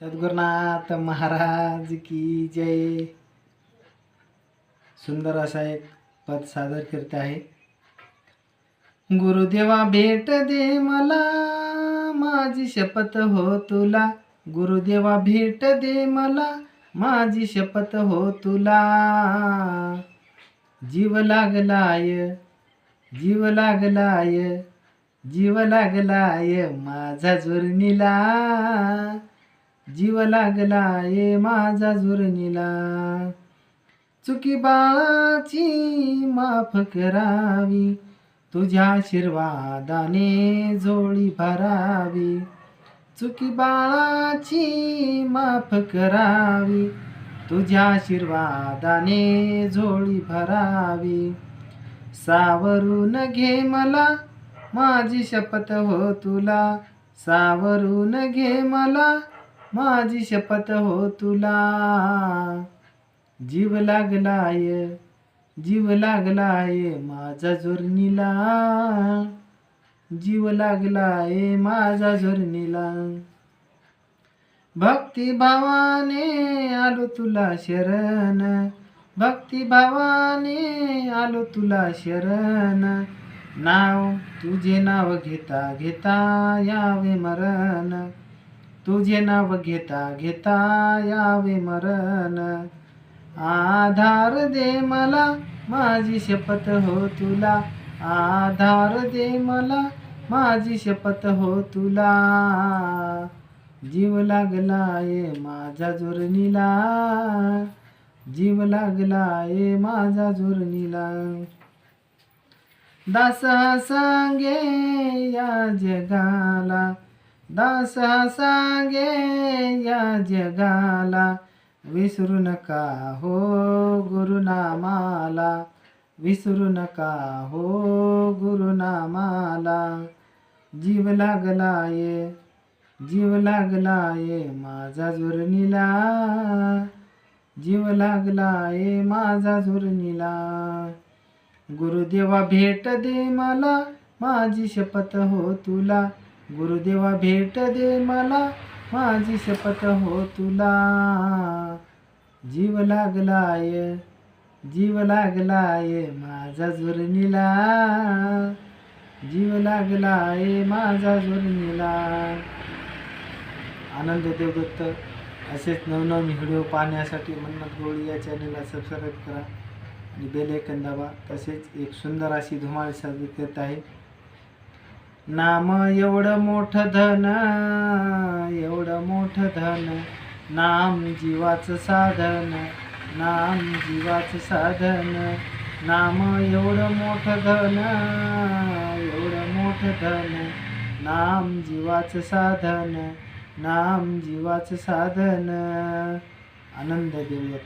सद्गुरुनाथ महाराज की जय. सुंदर असा एक पद सादर करते आहे. गुरुदेवा भेट दे मला. माझी शपथ हो तुला. गुरुदेवा भेट दे मला. माझी शपथ हो तुला. जीव लागलाय जीव लागलाय जीव लागलाय माझा जोरणीला जीव लागला ये माझा झुरणीला चुकी बाळाची माफ करावी तुझ्या आशीर्वादाने झोळी भरावी. चुकी बाळाची माफ करावी तुझ्या आशीर्वादाने झोळी भरावी. सावरून घे मला माझी शपथ हो तुला सावरून घे मला माझी शपथ हो तुला. जीव लागलाय जीव लागलाय माझा जोरणीला. जीव लागलाय माझा जोरणीला. भक्तिभावाने आलो तुला शरण. भक्तिभावाने आलो तुला शरण. नाव तुझे नाव घेता घेता यावे मरण. तुझे नाव घेता घेता यावे मरण. आधार दे मला माझी शपथ हो तुला. आधार दे मला माझी शपथ हो तुला. जीव लागलाय माझ्या जोरणीला. जीव लागलाय माझा जोरणीला. दास सांगे या जगाला. दास सांगे या जगाला विसरू नका हो गुरुनामाला विसरू नका हो गुरुनामाला जीव लागलाय जीव लागलाय माझा झुरणीला जीव लागलाय माझा झुरणीला गुरुदेवा भेट दे मला माझी शपथ हो तुला गुरुदेवा भेट दे मला. माझी शपथ हो तुला. जीव लागलाय जीव लागलाय माझा जुरणीला. जीव लागलाय माझा जुरणीला. आनंद देवदत्त असेच नवनवीन व्हिडिओ पाहण्यासाठी मन्नत गोळी या चॅनलला सबस्क्राईब करा आणि बेल ऐकन दाबा. तसेच एक सुंदर अशी धुमाळ साजरी करत आहे. नाम एवढं मोठं धन एवढं मोठं धन. नाम जीवाचं साधन नाम जीवाचं साधन. नाम एवढं मोठं धन एवढं मोठं धन. नाम जीवाचं साधन नाम जीवाचं साधन. आनंद देऊ